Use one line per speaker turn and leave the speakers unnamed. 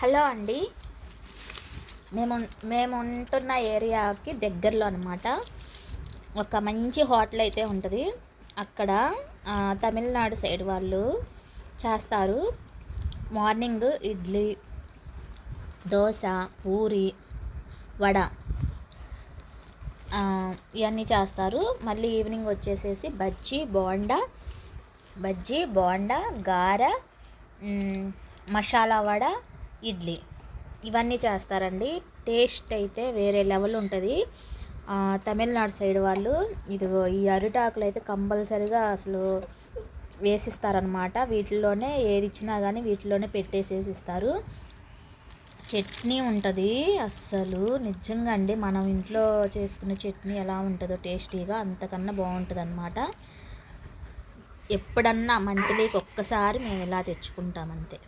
Hello అండి. మేము మేము ఉంటున్న ఏరియాకి దగ్గరలో అనమాట ఒక మంచి హోటల్ అయితే ఉంటుంది. అక్కడ తమిళనాడు సైడ్ వాళ్ళు చేస్తారు. మార్నింగ్ ఇడ్లీ దోశ పూరి వడ ఇవన్నీ చేస్తారు. మళ్ళీ ఈవినింగ్ వచ్చేసేసి బజ్జీ బోండా బజ్జీ బోండా గార మసాలా వడ ఇడ్లీ. ఇవన్నీ చేస్తారండి. టేస్ట్ అయితే వేరే లెవెల్ ఉంటుంది. తమిళనాడు సైడ్ వాళ్ళు ఇదిగో ఈ అరిటాకులు అయితే కంపల్సరిగా అసలు వేసిస్తారనమాట వీటిల్లోనే ఏది ఇచ్చినా కానీ వీటిలోనే పెట్టేసేసిస్తారు. చట్నీ ఉంటుంది. అస్సలు నిజంగా అండి మనం ఇంట్లో చేసుకునే చట్నీ ఎలా ఉంటుందో టేస్టీగా అంతకన్నా బాగుంటుంది అనమాట ఎప్పుడన్నా మంత్లీకి ఒక్కసారి మేము ఇలా తెచ్చుకుంటాం అంతే